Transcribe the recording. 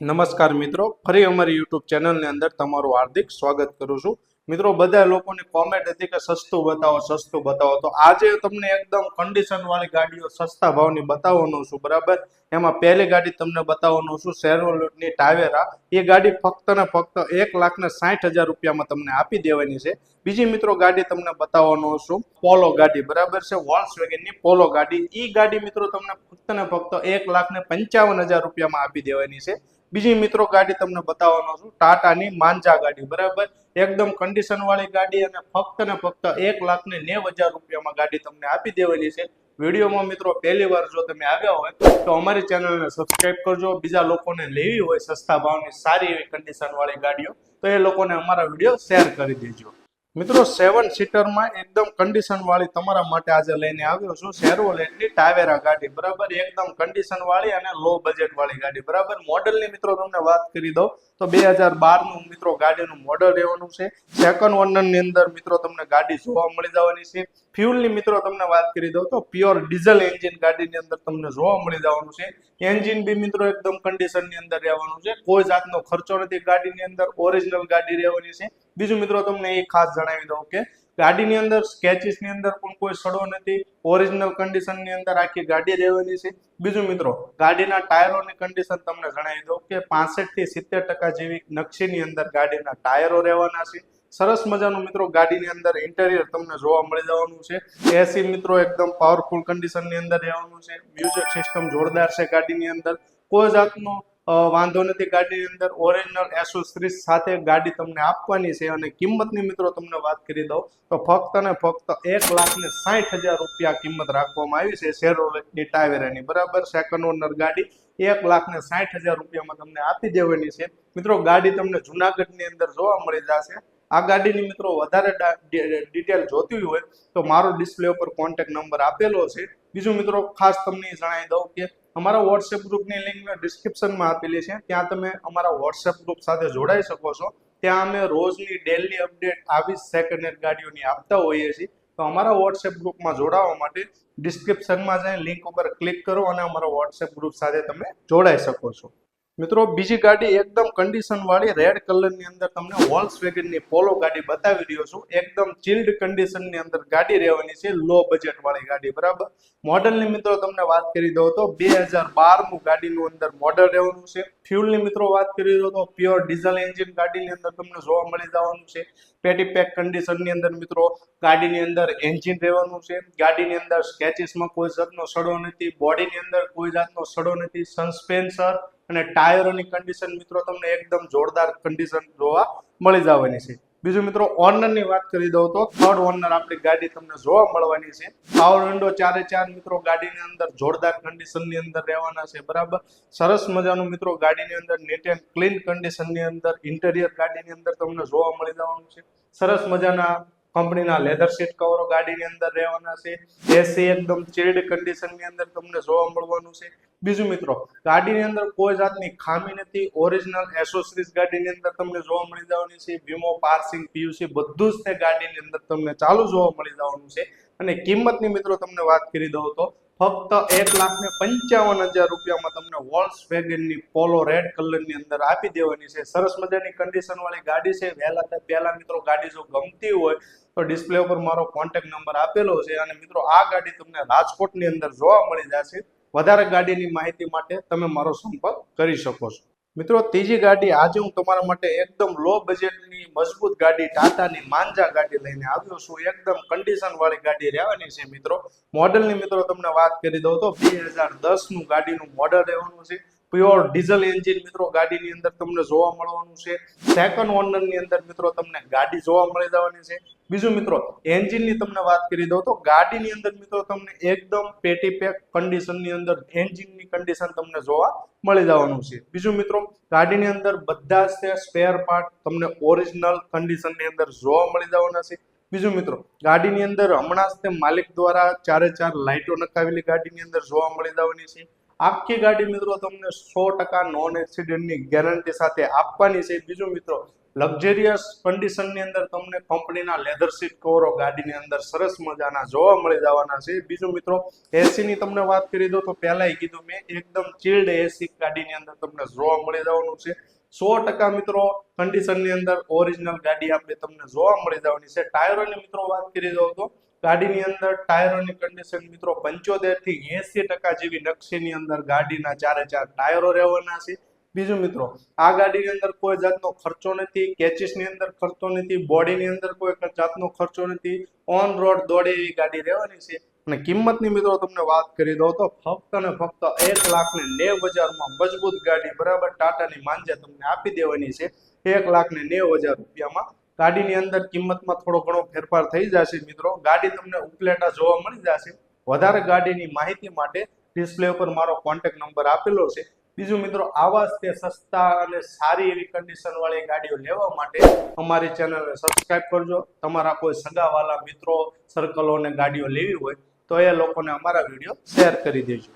નમસ્કાર મિત્રો ફરી અમારી યુટ્યુબ ચેનલની અંદર તમારું હાર્દિક સ્વાગત કરું છું. મિત્રો, બધા લોકોની કોમેન્ટ હતી કે સસ્તું બતાવો સસ્તું બતાવો. તો આજે તમને એકદમ કન્ડિશન વાળી ગાડીઓ સસ્તા ભાવની બતાવવાનું છું, બરાબર? એમાં પહેલી ગાડી તમને બતાવવાનું છું શેરોની ટાવેરા. એ ગાડી ફક્ત ને ફક્ત એક લાખ ને સાઠ હજાર રૂપિયામાં તમને આપી દેવાની છે. બીજી મિત્રો ગાડી તમને બતાવવાનો છું, પોલો ગાડી, બરાબર છે? વોલ્સ વેગનની પોલો ગાડી. એ ગાડી મિત્રો તમને ફક્ત ને ફક્ત એક લાખ ને પંચાવન હજાર રૂપિયામાં આપી દેવાની છે. બીજી મિત્રો ગાડી તમને બતાવવાનો છું, ટાટાની માંજા ગાડી, બરાબર? એકદમ કન્ડિશન વાળી ગાડી અને ફક્ત ને ફક્ત એક લાખ ને નેવ હજાર રૂપિયામાં ગાડી તમને આપી દેવાની છે. વિડીયોમાં મિત્રો પહેલી વાર જો તમે આવ્યા હોય, તો અમારી ચેનલને સબસ્ક્રાઇબ કરજો. બીજા લોકોને લેવી હોય સસ્તા ભાવની સારી એવી કન્ડિશન વાળી ગાડીઓ, તો એ લોકોને અમારા વીડિયો શેર કરી દેજો. મિત્રો સેવન સીટરમાં એકદમ કન્ડિશન વાળી તમારા માટે આજે લઈને આવ્યો છું. શેરવોલેટની ટાવેરા ગાડી. બરાબર? એકદમ કન્ડિશન વાળી અને લો બજેટ વાળી ગાડી. બરાબર? મોડલની મિત્રો, તમને વાત કરી દઉં તો બે હજાર બારનું મિત્રો ગાડીનું મોડલ રહેવાનું છે. સેકન્ડ ઓનરની અંદર મિત્રો, તમને ગાડી જોવા મળી જવાની છે. ફ્યુલની મિત્રો, તમને વાત કરી દઉં તો પ્યોર ડીઝલ એન્જિન ગાડીની અંદર તમને જોવા મળી જવાનું છે. એન્જિન બી મિત્રો, એકદમ કન્ડિશનની અંદર રહેવાનું છે. કોઈ જાતનો ખર્ચો નથી ગાડીની અંદર. ઓરિજિનલ ગાડી રહેવાની છે. બીજું મિત્રો, તમને એ ખાસ જણાવી દઉં કે ગાડીની અંદર સ્કેચિસની અંદર પણ કોઈ સડો નથી. ઓરિજિનલ કન્ડિશનની અંદર આખી ગાડી રહેવાની છે. બીજું મિત્રો, ગાડીના ટાયરોની કન્ડિશન તમને જણાવી દઉં કે પાસઠથી સિત્તેર ટકા જેવી નકશીની અંદર ગાડીના ટાયરો રહેવાના છે. સરસ મજાનું મિત્રો, ગાડીની અંદર ઇન્ટેરિયર તમને જોવા મળી જવાનું છે. એસી મિત્રો, એકદમ પાવરફુલ કન્ડિશનની અંદર રહેવાનું છે. મ્યુઝિક સિસ્ટમ જોરદાર છે ગાડીની અંદર. કોઈ જાતનો વાંધો નથી, ગાડીની અંદર ઓરિજિનલ એસોસરીઝ સાથે ગાડી તમને આપવાની છે અને કિંમતની મિત્રો તમને વાત કરી દઉં, તો ફક્ત ને ફક્ત એક લાખ ને સાઠ હજાર રૂપિયા કિંમત રાખવામાં આવી છે શેરોલેટની ટાવેરાની બરાબર? સેકન્ડ ઓનર ગાડી એક લાખ ને સાઠ હજાર રૂપિયામાં તમને આપી દેવાની છે. મિત્રો, ગાડી તમને જુનાગઢની અંદર જોવા મળી જશે. આ ગાડીની મિત્રો વધારે ડિટેલ જોતી હોય તો મારો ડિસ્પ્લે ઉપર કોન્ટેક્ટ નંબર આપેલો છે. બીજું મિત્રો ખાસ તમને જણાવી દઉં કે અમારા વોટ્સએપ ગ્રુપની લિંક ડિસ્ક્રિપ્શનમાં આપેલી છે. ત્યાં તમે અમારા વોટ્સએપ ગ્રુપ સાથે જોડાઈ શકો છો. ત્યાં અમે રોજની ડેલી અપડેટ આવી સેકન્ડ હેન્ડ ગાડીઓની આપતા હોઈએ છીએ. તો અમારા વોટ્સએપ ગ્રુપમાં જોડાવા માટે ડિસ્ક્રિપ્શનમાં જઈને લિંક ઉપર ક્લિક કરો અને અમારા વોટ્સએપ ગ્રુપ સાથે તમે જોડાઈ શકો છો. મિત્રો, બીજી ગાડી એકદમ કન્ડિશન વાળી રેડ કલરની અંદર તમને વોલ્સ વેગનની પોલો ગાડી બતાવી રહ્યો છું. એકદમ ચિલ્ડ કન્ડિશનની અંદર ગાડી રહેવાની છે. લો બજેટ વાળી ગાડી, બરાબર? મોડલની મિત્રો તમને વાત કરી દઉં તો બે હજાર બારનું ગાડીનું અંદર મોડલ રહેવાનું છે. ફ્યુલની મિત્રો વાત કરી દઉં તો પ્યોર ડીઝલ એન્જિન ગાડીની અંદર તમને જોવા મળી જવાનું છે. પેટી પેક કન્ડિશનની અંદર મિત્રો ગાડીની અંદર એન્જિન રહેવાનું છે. ગાડીની અંદર સ્કેચીસમાં કોઈ જાતનો સડો નથી. બોડીની અંદર કોઈ જાતનો સડો નથી. સસ્પેન્સર અને ટાયરોની કન્ડિશન મિત્રો તમને એકદમ જોરદાર કન્ડિશન જોવા મળી જવાની છે. બીજું મિત્રો ઓનરની વાત કરી દઉં તો થર્ડ ઓનર આપણી ગાડી તમને જોવા મળવાની છે. પાવર વિન્ડો ચારે ચાર મિત્રો ગાડીની અંદર જોરદાર કન્ડિશનની અંદર રહેવાના છે, બરાબર? સરસ મજાનું મિત્રો ગાડીની અંદર નીટ એન્ડ ક્લીન કન્ડિશનની અંદર ઇન્ટેરિયર ગાડીની અંદર તમને જોવા મળી જવાનું છે. સરસ મજાના કંપનીના લેધર સીટ કવરો ગાડીની અંદર રહેવાના છે. એસી એકદમ ચિલ્ડ કન્ડિશનની અંદર તમને જોવા મળવાનું છે. બીજું મિત્રો, ગાડીની અંદર કોઈ જાતની ખામી નથી. ઓરિજિનલ એસોસરીઝ ગાડીની અંદર તમને જોવા મળી જવાની છે. વીમો પાર્સિંગ પીયુસી બધું જ તે ગાડીની અંદર તમને ચાલુ જોવા મળી જવાનું છે. અને કિંમતની મિત્રો તમને વાત કરી દઉં તો ફક્ત એક લાખ ને પંચાવન હજાર રૂપિયામાં તમને વોલ્સ વેગનની પોલો રેડ કલરની અંદર આપી દેવાની છે. સરસ મજાની કન્ડિશન વાળી ગાડી છે. વહેલા પહેલા મિત્રો ગાડી જો ગમતી હોય તો ડિસ્પ્લે ઉપર મારો કોન્ટેક્ટ નંબર આપેલો છે અને મિત્રો આ ગાડી તમને રાજકોટની અંદર જોવા મળી જશે. વધારે ગાડીની માહિતી માટે તમે મારો સંપર્ક કરી શકો છો. મિત્રો, ત્રીજી ગાડી આજે હું તમારા માટે એકદમ લો બજેટની મજબૂત ગાડી, ટાટાની માંજા ગાડી લઈને આવ્યો છું. એકદમ કન્ડિશન વાળી ગાડી રહેવાની છે મિત્રો. મોડલની મિત્રો તમને વાત કરી દઉં તો બે હજાર દસનું ગાડીનું મોડલ રહેવાનું છે. પ્યોર ડીઝલ એન્જિન મિત્રો ગાડીની અંદર તમને જોવા મળવાનું છે. સેકન્ડ ઓનરની અંદર મિત્રો તમને ગાડી જોવા મળી જવાની છે. બીજું મિત્રો એન્જિનની તમને વાત કરી દઉં તો ગાડીની અંદર મિત્રો તમને એકદમ પેટી પેક કન્ડિશનની અંદર એન્જિનની કન્ડિશન તમને જોવા મળી જવાનું છે. બીજું મિત્રો, ગાડીની અંદર બધા જ સ્પેર પાર્ટ તમને ઓરિજિનલ કન્ડિશનની અંદર જોવા મળી જવાના છે. બીજું મિત્રો, ગાડીની અંદર હમણાં જ તે માલિક દ્વારા ચારે ચાર લાઇટો નખાવેલી ગાડીની અંદર જોવા મળી જવાની છે. આખી ગાડી મિત્રો તમને સો ટકા નોન એક્સિડન્ટની ગેરંટી સાથે આપવાની છે. બીજું મિત્રો લક્ઝરિયસ કન્ડિશનની અંદર તમને કંપનીના લેધર સીટ કવરો ગાડીની અંદર સરસ મજાના જોવા મળી જવાના છે. બીજું મિત્રો એસી ની તમને વાત કરી દો તો પહેલાય કીધું મેં, એકદમ ચિલ્ડ એસી ગાડીની અંદર તમને જોવા મળી જવાનું છે. સો ટકા મિત્રો કન્ડિશનની અંદર ઓરિજિનલ ગાડી આપણે તમને જોવા મળી જવાની છે. ટાયરોની મિત્રો વાત કરી દો તો ગાડીની અંદર ટાયરોની કન્ડિશન મિત્રો પંચોતેરથી એસી ટકા જેવી નકશીની અંદર ગાડીના ચારે ચાર ટાયરો રહેવાના છે. બીજું મિત્રો, આ ગાડીની અંદર કોઈ જાતનો ખર્ચો નથી, કેચીસની અંદર ખર્ચો નથી, બોડીની અંદર કોઈ જાતનો ખર્ચો નથી. ઓન રોડ દોડે એવી ગાડી રહેવાની છે. અને કિંમતની મિત્રો તમને વાત કરી દઉં તો ફક્ત ને ફક્ત એક લાખ ને નેવ હજારમાં મજબૂત ગાડી બરાબર ટાટાની માંજે તમને આપી દેવાની છે. એક લાખ ને નેવ હજાર રૂપિયામાં ગાડીની અંદર કિંમતમાં થોડો ઘણો ફેરફાર થઈ જશે મિત્રો. ગાડી તમને ઉપલેટા જોવા મળી જશે. વધારે ગાડીની માહિતી માટે ડિસ્પ્લે ઉપર મારો કોન્ટેક નંબર આપેલો છે. બીજું મિત્રો, આવા તે સસ્તા અને સારી એવી કન્ડિશન વાળી ગાડીઓ લેવા માટે અમારી ચેનલને સબસ્ક્રાઇબ કરજો. તમારા કોઈ સગાવાલા મિત્રો સર્કલોને ગાડીઓ લેવી હોય તો એ લોકોને અમારા વીડિયો શેર કરી દેજો.